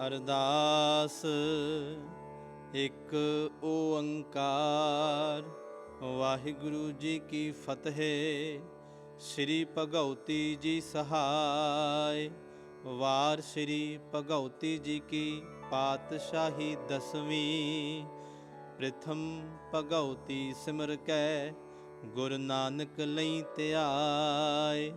ਅਰਦਾਸ, ਇੱਕ ਓੰਕਾਰ। ਵਾਹਿਗੁਰੂ ਜੀ ਕੀ ਫਤਿਹ, ਸ੍ਰੀ ਭਗਉਤੀ ਜੀ ਸਹਾਇ। ਵਾਰ ਸ੍ਰੀ ਭਗਉਤੀ ਜੀ ਕੀ ਪਾਤਸ਼ਾਹੀ ਦਸਵੀਂ। ਪ੍ਰਥਮ ਭਗਉਤੀ ਸਿਮਰ ਕੈ, ਗੁਰ ਨਾਨਕ ਲਈ ਧਿਆਏ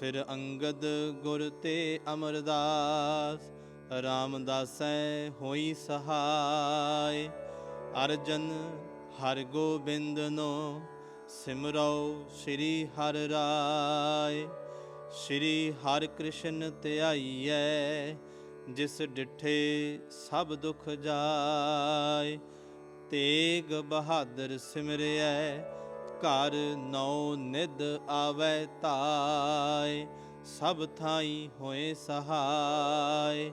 ਫਿਰ ਅੰਗਦ ਗੁਰ ਤੇ ਅਮਰਦਾਸ। ਰਾਮਦਾਸੈ ਹੋਈ ਸਹਾਇ, ਅਰਜਨ ਹਰ ਗੋਬਿੰਦਨੋ ਸਿਮਰੋ ਸ੍ਰੀ ਹਰ ਰਾਏ ਸ੍ਰੀ ਹਰ ਕ੍ਰਿਸ਼ਨ ਧਿਆਈਐ, ਜਿਸ ਡਿਠੇ ਸਭ ਦੁਖ ਜਾਏ ਤੇਗ ਬਹਾਦਰ ਸਿਮਰਿਐ, ਘਰ ਨੌ ਨਿਧ ਆਵੈ ਤਾਏ ਸਭ ਥਾਈ ਹੋਏ ਸਹਾਇ।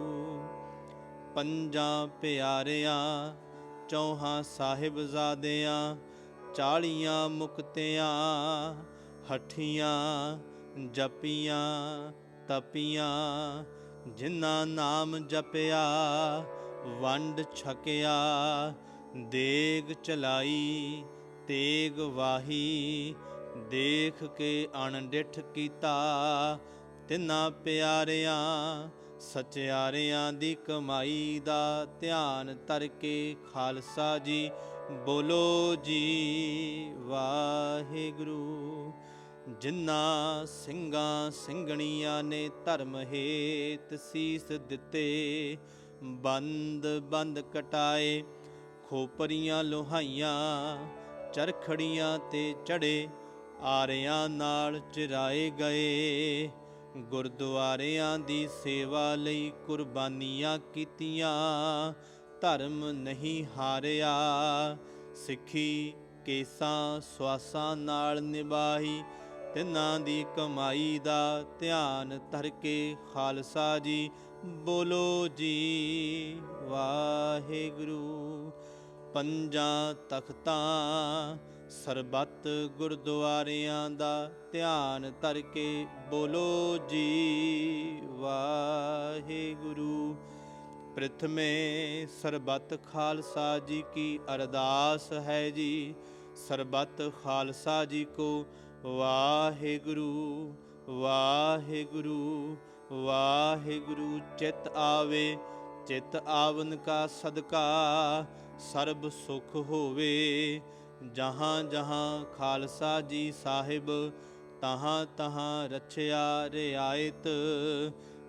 ਪੰਜਾਂ ਪਿਆਰਿਆਂ, ਚੌਹਾਂ ਸਾਹਿਬਜ਼ਾਦਿਆਂ, ਚਾਲੀਆਂ ਮੁਕਤਿਆਂ, ਹਠੀਆਂ ਜਪੀਆਂ, ਤਪੀਆਂ, ਜਿਨ੍ਹਾਂ ਨਾਮ ਜਪਿਆ, ਵੰਡ ਛਕਿਆ, ਦੇਗ ਚਲਾਈ, ਤੇਗ ਵਾਹੀ, ਦੇਖ ਕੇ ਅਣਡਿਠ ਕੀਤਾ, ਤਿੰਨਾਂ ਪਿਆਰਿਆਂ ਸਚਿਆਰਿਆਂ ਦੀ ਕਮਾਈ ਦਾ ਧਿਆਨ ਧਰ ਕੇ ਖਾਲਸਾ ਜੀ, ਬੋਲੋ ਜੀ, ਵਾਹਿਗੁਰੂ। ਜਿਨ੍ਹਾਂ ਸਿੰਘਾਂ ਸਿੰਘਣੀਆਂ ਨੇ ਧਰਮ ਹੇਤ ਸੀਸ ਦਿੱਤੇ, ਬੰਦ ਬੰਦ ਕਟਾਏ, ਖੋਪਰੀਆਂ ਲੋਹਾਈਆਂ, ਚਰਖੜੀਆਂ ਤੇ ਚੜੇ ਆਰਿਆਂ ਨਾਲ ਚਿਰਾਏ ਗਏ। ਗੁਰਦੁਆਰਿਆਂ ਦੀ ਸੇਵਾ ਲਈ ਕੁਰਬਾਨੀਆਂ ਕੀਤੀਆਂ। ਧਰਮ ਨਹੀਂ ਹਾਰਿਆ। ਸਿੱਖੀ ਕੇਸਾਂ ਸਵਾਸਾਂ ਨਾਲ ਨਿਭਾਈ। ਤਿੰਨਾਂ ਦੀ ਕਮਾਈ ਦਾ ਧਿਆਨ ਧਰ ਕੇ ਖਾਲਸਾ ਜੀ, ਬੋਲੋ ਜੀ, ਵਾਹਿਗੁਰੂ। ਪੰਜਾਂ ਤਖਤਾਂ ਸਰਬੱਤ ਗੁਰਦੁਆਰਿਆਂ ਦਾ ਧਿਆਨ ਧਰ ਕੇ ਬੋਲੋ ਜੀ। ਵਾਹਿਗੁਰੂ। ਪ੍ਰਥਮੇ ਸਰਬੱਤ ਖਾਲਸਾ ਜੀ ਕੀ ਅਰਦਾਸ ਹੈ ਜੀ। ਸਰਬੱਤ ਖਾਲਸਾ ਜੀ ਕੋ ਵਾਹਿਗੁਰੂ ਵਾਹਿਗੁਰੂ ਵਾਹਿਗੁਰੂ। ਚਿਤ ਆਵੇ, ਚਿਤ ਆਵਨ ਕਾ ਸਦਕਾ, ਸਰਬ ਸੁਖ ਹੋਵੇ। ਜਹਾਂ ਜਹਾਂ ਖਾਲਸਾ ਜੀ ਸਾਹਿਬ, ਤਹਾਂ ਤਹਾਂ ਰਛਿਆ ਰਿਆਇਤ।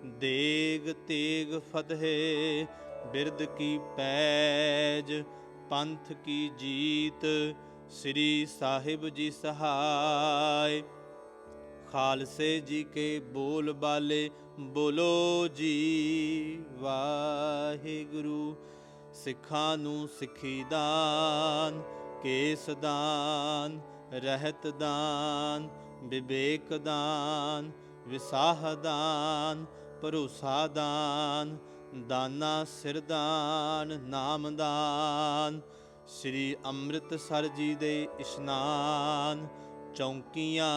ਦੇਗ ਤੇਗ ਫਤਿਹ ਬਿਰਦ ਕੀ ਪੈਜ, ਪੰਥ ਕੀ ਜੀਤ, ਸ੍ਰੀ ਸਾਹਿਬ ਜੀ ਸਹਾਇ। ਖਾਲਸੇ ਜੀ ਕੇ ਬੋਲ ਬਾਲੇ, ਬੋਲੋ ਜੀ, ਵਾਹਿਗੁਰੂ। ਸਿੱਖਾਂ ਨੂੰ ਸਿੱਖੀ ਦਾਨ ਕੇਸ ਦਾਨ, ਰਹਿਤ ਦਾਨ, ਵਿਵੇਕ ਦਾਨ, ਵਿਸਾਹ ਦਾਨ, ਭਰੋਸਾ ਦਾਨ, ਦਾਨਾ ਸਿਰ ਦਾਨ, ਨਾਮ ਦਾਨ, ਸ੍ਰੀ ਅੰਮ੍ਰਿਤਸਰ ਜੀ ਦੇ ਇਸ਼ਨਾਨ, ਚੌਂਕੀਆਂ,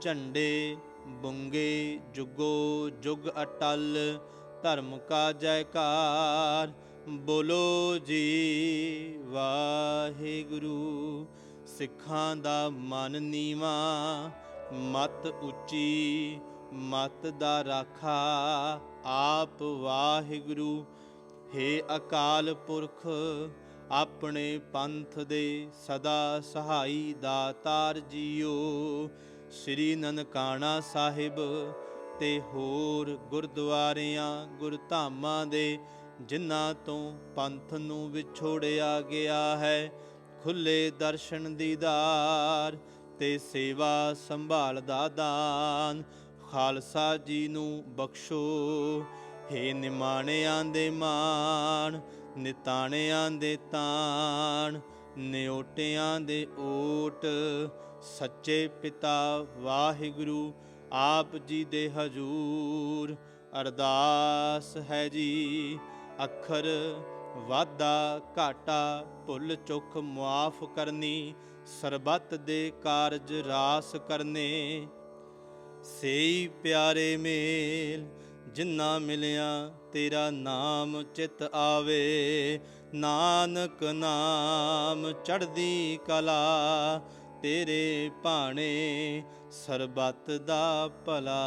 ਝੰਡੇ, ਬੁੰਗੇ, ਜੁਗੋ ਜੁਗ ਅਟਲ, ਧਰਮ ਕਾ ਜੈਕਾਰ ਬੋਲੋ ਜੀ, ਵਾਹਿਗੁਰੂ। ਸਿੱਖਾਂ ਦਾ ਮਨ ਨੀਵਾ, ਮਤ ਉੱਚੀ, ਮਤ ਦਾ ਰਾਖਾ। ਆਪ ਵਾਹਿਗੁਰੂ, ਹੇ ਅਕਾਲ ਪੁਰਖ, ਆਪਣੇ ਪੰਥ ਦੇ ਸਦਾ ਸਹਾਈ ਦਾਤਾਰ ਜੀਓ। ਸ੍ਰੀ ਨਨਕਾਣਾ ਸਾਹਿਬ ਤੇ ਹੋਰ ਗੁਰਦੁਆਰਿਆਂ, ਗੁਰਧਾਮਾਂ ਦੇ ਜਿਨ੍ਹਾਂ ਤੋਂ ਪੰਥ ਨੂੰ ਵਿਛੋੜਿਆ ਗਿਆ ਹੈ, ਖੁੱਲੇ ਦਰਸ਼ਨ ਦੀਦਾਰ ਤੇ ਸੇਵਾ ਸੰਭਾਲ ਦਾ ਦਾਨ। ਖਾਲਸਾ ਜੀ ਨੂੰ ਬਖਸ਼ੋ, ਹੇ ਨਿਮਾਣਿਆਂ ਦੇ ਮਾਣ, ਨਿਤਾਣਿਆਂ ਦੇ ਤਾਣ, ਨਿਓਟਿਆਂ ਦੇ ਓਟ। ਸੱਚੇ ਪਿਤਾ ਵਾਹਿਗੁਰੂ, ਆਪ ਜੀ ਦੇ ਹਜੂਰ, ਅਰਦਾਸ ਹੈ ਜੀ। ਅੱਖਰ ਵਾਧਾ ਘਾਟਾ, ਭੁੱਲ ਚੁੱਕ ਮੁਆਫ ਕਰਨੀ, ਸਰਬੱਤ ਦੇ ਕਾਰਜ ਰਾਸ ਕਰਨੇ। ਸੇਈ ਪਿਆਰੇ ਮੇਲ, ਜਿੰਨਾ ਮਿਲਿਆ ਤੇਰਾ ਨਾਮ ਚਿਤ ਆਵੇ। ਨਾਨਕ ਨਾਮ ਚੜ੍ਹਦੀ ਕਲਾ, ਤੇਰੇ ਭਾਣੇ ਸਰਬੱਤ ਦਾ ਭਲਾ।